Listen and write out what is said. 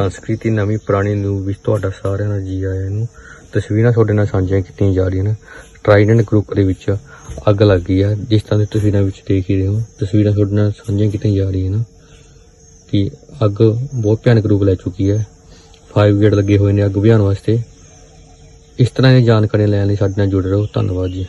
ਸੰਸਕ੍ਰਿਤੀ ਨਵੀਂ ਪੁਰਾਣੀ ਨੂੰ ਵਿੱਚ ਤੁਹਾਡਾ ਸਾਰਿਆਂ ਦਾ ਜੀ ਆਇਆਂ ਨੂੰ। ਤਸਵੀਰਾਂ ਤੁਹਾਡੇ ਨਾਲ ਸਾਂਝੀਆਂ ਕੀਤੀਆਂ ਜਾ ਰਹੀਆਂ ਨੇ। ਟ੍ਰਾਈਡੈਂਟ ਗਰੁੱਪ ਦੇ ਵਿੱਚ ਅੱਗ ਲੱਗ ਗਈ ਆ। ਜਿਸ ਤਰ੍ਹਾਂ ਦੀ ਤਸਵੀਰਾਂ ਵਿੱਚ ਦੇਖ ਹੀ ਰਹੇ ਹੋ। ਤਸਵੀਰਾਂ ਤੁਹਾਡੇ ਨਾਲ ਸਾਂਝੀਆਂ ਕੀਤੀਆਂ ਜਾ ਰਹੀਆਂ ਨੇ ਕਿ ਅੱਗ ਬਹੁਤ ਭਿਆਨਕ ਰੂਪ ਲੈ ਚੁੱਕੀ ਹੈ। ਫਾਇਰ ਬ੍ਰਿਗੇਡ ਲੱਗੇ ਹੋਏ ਨੇ ਅੱਗ ਬੁਝਾਉਣ ਵਾਸਤੇ। ਇਸ ਤਰ੍ਹਾਂ ਦੀਆਂ ਜਾਣਕਾਰੀਆਂ ਲੈਣ ਲਈ ਸਾਡੇ ਨਾਲ ਜੁੜੇ ਰਹੋ। ਧੰਨਵਾਦ ਜੀ।